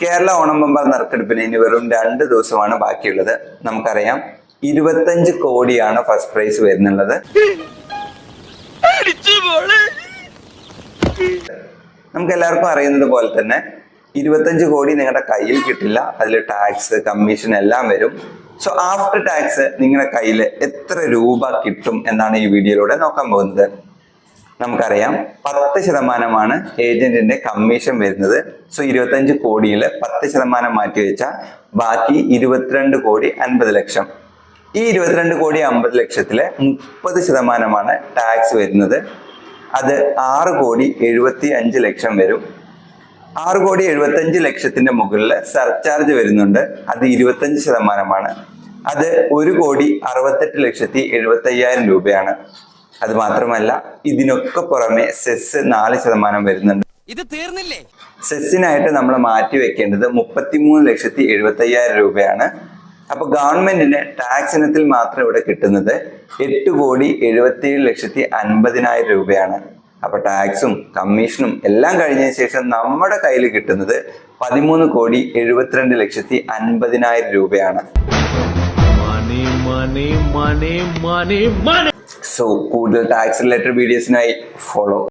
Kerala Onam bumper നറുക്കെടുപ്പിന് ഇനി വെറും രണ്ട് ദിവസമാണ് ബാക്കിയുള്ളത്. നമുക്കറിയാം ഇരുപത്തഞ്ച് കോടിയാണ് ഫസ്റ്റ് പ്രൈസ് വരുന്നുള്ളത്. നമുക്ക് എല്ലാവർക്കും അറിയുന്നത് പോലെ തന്നെ ഇരുപത്തഞ്ച് കോടി നിങ്ങളുടെ കയ്യിൽ കിട്ടില്ല. അതിൽ ടാക്സ് കമ്മീഷൻ എല്ലാം വരും. സോ ആഫ്റ്റർ ടാക്സ് നിങ്ങളുടെ കയ്യിൽ എത്ര രൂപ കിട്ടും എന്നാണ് ഈ വീഡിയോയിലൂടെ നോക്കാൻ പോകുന്നത്. നമുക്കറിയാം പത്ത് ശതമാനമാണ് ഏജന്റിന്റെ കമ്മീഷൻ വരുന്നത്. സോ ഇരുപത്തഞ്ച് കോടിയിൽ പത്ത് ശതമാനം മാറ്റി വെച്ചാൽ ബാക്കി ഇരുപത്തിരണ്ട് കോടി അൻപത് ലക്ഷം. ഈ ഇരുപത്തിരണ്ട് കോടി അമ്പത് ലക്ഷത്തിലെ മുപ്പത് ശതമാനമാണ് ടാക്സ് വരുന്നത്. അത് ആറ് കോടി എഴുപത്തി അഞ്ച് ലക്ഷം വരും. ആറ് കോടി എഴുപത്തഞ്ച് ലക്ഷത്തിന്റെ മുകളിൽ സർചാർജ് വരുന്നുണ്ട്. അത് ഇരുപത്തഞ്ച് ശതമാനമാണ്. അത് ഒരു കോടി അറുപത്തെട്ട് ലക്ഷത്തി എഴുപത്തി അയ്യായിരം രൂപയാണ്. അത് മാത്രമല്ല ഇതിനൊക്കെ പുറമെ സെസ് നാല് ശതമാനം വരുന്നുണ്ട്. ഇത് തീർന്നില്ലേ? സെസ്സിനായിട്ട് നമ്മൾ മാറ്റി വെക്കേണ്ടത് മുപ്പത്തിമൂന്ന് ലക്ഷത്തി എഴുപത്തി അയ്യായിരം രൂപയാണ്. അപ്പൊ ഗവൺമെന്റിന് ടാക്സ് ഇനത്തിൽ മാത്രം ഇവിടെ കിട്ടുന്നത് എട്ട് കോടി എഴുപത്തിയേഴ് ലക്ഷത്തി അൻപതിനായിരം രൂപയാണ്. അപ്പൊ ടാക്സും കമ്മീഷനും എല്ലാം കഴിഞ്ഞതിന് ശേഷം നമ്മുടെ കയ്യിൽ കിട്ടുന്നത് പതിമൂന്ന് കോടി എഴുപത്തിരണ്ട് ലക്ഷത്തി അൻപതിനായിരം രൂപയാണ്. money, money, money, money, money. So കൂടുതൽ ടാക്സ് റിലേറ്റഡ് വീഡിയോസിനായി ഫോളോ